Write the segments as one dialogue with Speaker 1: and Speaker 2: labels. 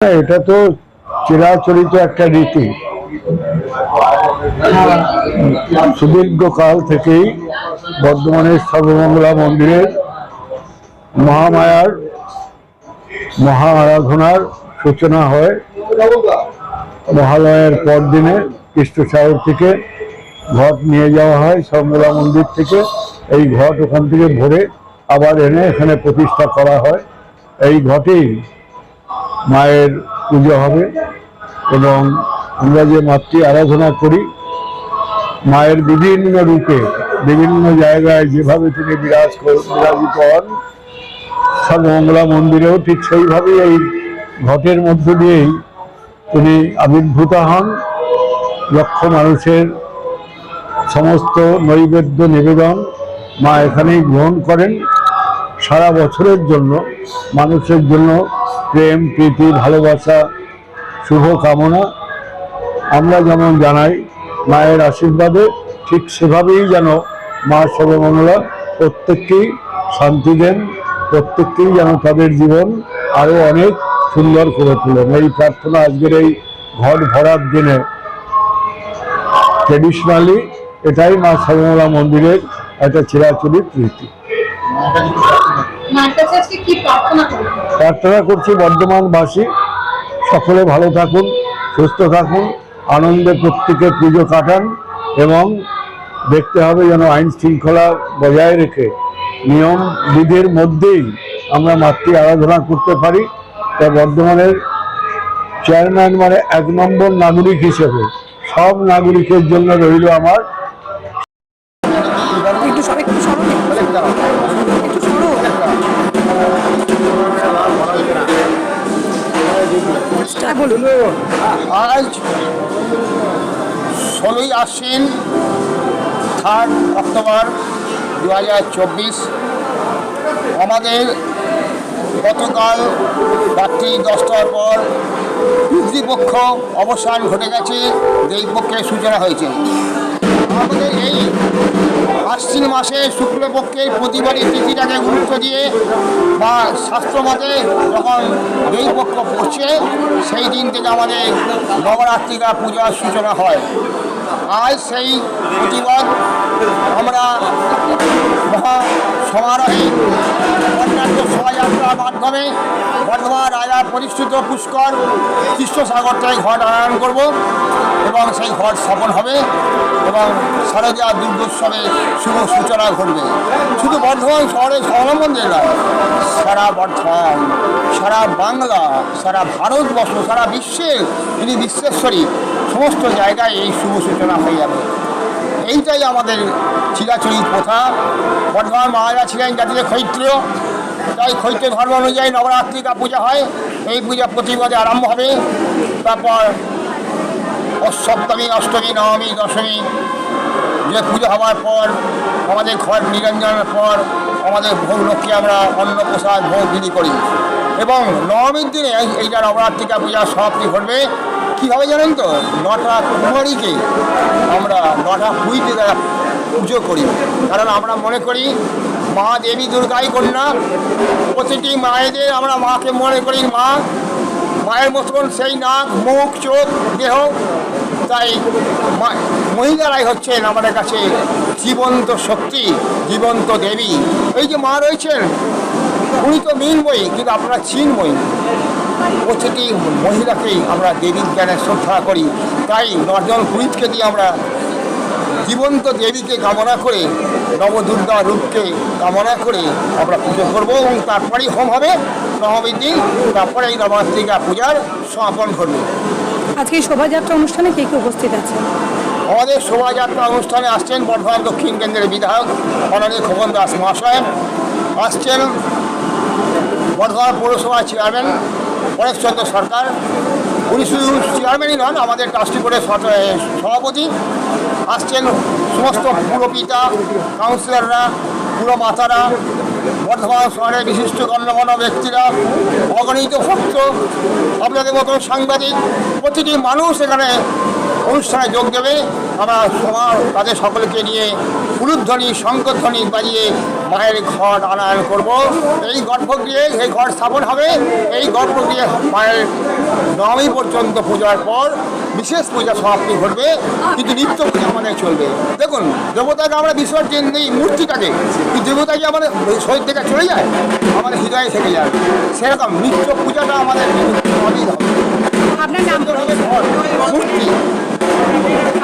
Speaker 1: এটা তো চিরাচরিত একটা রীতি। সুদীর্ঘ কাল থেকেই বর্ধমানের সর্বমঙ্গলা মন্দিরের মহামায়ার মহা আরাধনার সূচনা হয়। মহালয়ের পরদিনে কৃষ্ণসাগর থেকে ঘট নিয়ে যাওয়া হয় সর্বমঙ্গলা মন্দির থেকে। এই ঘট ওখান থেকে ভরে আবার এনে এখানে প্রতিষ্ঠা করা হয়। এই ঘটেই মায়ের পুজো হবে এবং আমরা যে মাতৃ আরাধনা করি, মায়ের বিভিন্ন রূপে, বিভিন্ন জায়গায় যেভাবে তিনি বিরাজ বিরাজিত হন সর্বমঙ্গলা মন্দিরেও ঠিক সেইভাবেই এই ঘটের মধ্য দিয়েই তিনি আবির্ভূত হন। লক্ষ মানুষের সমস্ত নৈবেদ্য নিবেদন মা এখানেই গ্রহণ করেন। সারা বছরের জন্য, মানুষের জন্য প্রেম, প্রীতি, ভালোবাসা, শুভ কামনা আমরা যেমন জানাই, মায়ের আশীর্বাদে ঠিক সেভাবেই যেন মা সর্বমঙ্গলা প্রত্যেককেই শান্তি দেন, প্রত্যেককেই যেন তাদের জীবন আরও অনেক সুন্দর করে তোলেন। এই প্রার্থনা আজকের এই ঘট ভরার দিনে। ট্রেডিশনালি এটাই মা সর্বমঙ্গলা মন্দিরের একটা চিরাচরিত রীতি।
Speaker 2: প্রার্থনা
Speaker 1: করছি বর্ধমানবাসী। সকলে ভালো থাকুন, সুস্থ থাকুন, আনন্দে প্রত্যেকে পুজো কাটান এবং দেখতে হবে যেন আইন শৃঙ্খলা বজায় রেখে নিয়ম বিধির মধ্যেই আমরা মাতৃ আরাধনা করতে পারি। তাই বর্ধমানের চেয়ারম্যান মানে এক নম্বর নাগরিক হিসেবে সব নাগরিকের জন্য রইল আমার
Speaker 3: একটু একটু সরো একটু সরো। হ্যাঁ,
Speaker 4: ষোলোই আশ্বিন থার্ড অক্টোবর দু হাজার চব্বিশ। আমাদের গতকাল রাত্রি দশটার পর পিতৃপক্ষ অবসান ঘটে গেছে দেশপক্ষের সূচনা হয়েছে। আমাদের এই আশ্বিন মাসে শুক্লপক্ষের প্রতিবারই তিথিটাকে গুরুত্ব দিয়ে বা শাস্ত্রমতে যখন দেবপক্ষ পড়ছে, সেই দিন থেকে আমাদের নবরাত্রিকা পূজার সূচনা হয়। আজ সেই প্রতিবাদ আমরা মহা সমারোহে অন্যান্য শোভাযাত্রার মাধ্যমে বর্ধমান রাজা পরিশ্রুত পুষ্কর কৃষ্ণসাগর থেকে ঘট আনয়ন করব এবং সেই ঘট স্থাপন হবে এবং শারদীয়া দুর্গোৎসবে শুভ সূচনা ঘটবে। শুধু বর্ধমান শহরে সম্বন্ধে নয়, সারা বর্ধমান, সারা বাংলা, সারা ভারতবর্ষ, সারা বিশ্বের যিনি বিশ্বেশ্বরী, সমস্ত জায়গায় এই শুভ সূচনা হয়ে যাবে। এইটাই আমাদের চিরাচরিত প্রথা। বর্ধমান মহারাজা ছিলেন জাতিতে ক্ষৈত্রীয়। তাই ক্ষৈত্র ধর্ম অনুযায়ী নবরাত্রিকা পূজা হয় এই পূজা প্রতিবাদে আরম্ভ হবে। তারপর সপ্তমী অষ্টমী, নবমী, দশমী, যে পুজো হওয়ার পর, আমাদের ঘর নিরঞ্জনের পর, আমাদের ভোগ লক্ষ্যে আমরা অন্ন প্রসাদ ভোগ বিলি করি। এবং নবমীর দিনে এইটা নবরাত্রিকা পূজা সমাপ্তি ঘটবে কী হবে জানেন তো? নটা কুমারীকে আমরা নটা পুঁইতে দ্বারা পুজো করি। কারণ আমরা মনে করি, মা দেবী দুর্গাই কন্যা। প্রতিটি মায়েদের আমরা মাকে মনে করি মা। মায়ের মতন সেই নাক, মুখ, চোখ, দেহ। তাই মহিলারাই হচ্ছেন আমাদের কাছে জীবন্ত শক্তি, জীবন্ত দেবী। এই যে মা রয়েছেন, উনি তো মিনময়ী, কিন্তু আপনারা চিনময়ী প্রতিটি মহিলাকেই আমরা দেবীর জ্ঞানে শ্রদ্ধা করি। তাই নজন পুরীতকে দিয়ে আমরা জীবন্ত দেবীকে কামনা করে নবদুর্গা রূপকে কামনা করে আমরা পুজো করব এবং তারপরেই হোম হবে নবমীর দিন। তারপরে এই নবরাত্রিকা পূজার সমাপন ঘটবে।
Speaker 3: আজকে শোভাযাত্রা অনুষ্ঠানে কে কে উপস্থিত আছে?
Speaker 4: আমাদের শোভাযাত্রা অনুষ্ঠানে আসছেন বর্ধমান দক্ষিণ কেন্দ্রের বিধায়ক মাননীয় খোকন দাস মহাশয় আসছেন বর্ধমান পৌরসভার চেয়ারম্যান পরেশচন্দ্র সরকার। উনি শুধু চেয়ারম্যানই নন, আমাদের ট্রাস্টি বোর্ডের সভাপতি। আসছেন সমস্ত পুরপিতা কাউন্সিলররা পুরো মাতারা বর্ধমান শহরের বিশিষ্ট গণ্যমান্য ব্যক্তিরা, অগণিত ভক্ত, আপনাদের মতো সাংবাদিক, প্রতিটি মানুষ এখানে অনুষ্ঠানে যোগ দেবে। আমরা সবার তাদের সকলকে নিয়ে উলুধ্বনি শঙ্করধ্বনি বাজিয়ে মায়ের ঘট আনায়ন করব। এই গর্ভগৃহে এই ঘট স্থাপন হবে। এই গর্ভগৃহে মায়ের নবমী পর্যন্ত পূজার পর বিশেষ পূজা সমাপ্তি ঘটবে। কিন্তু নিত্য পূজা আমাদের চলবে। দেখুন দেবতাকে আমরা বিসর্জন দিই মূর্তিটাকে। কিন্তু দেবতাকে আমাদের শরীর থেকে চলে যায় আমাদের হৃদয়ে থেকে যায়। সেরকম নিত্য পূজাটা আমাদের
Speaker 3: আপনার নাম
Speaker 4: মূর্তি।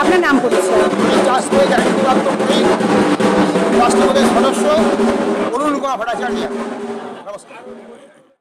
Speaker 3: আপনার নাম পরিচয়
Speaker 4: রাষ্ট্রীয় রাষ্ট্রপতির সদস্য অরুণ কুমার ভট্টাচার্য। নমস্কার।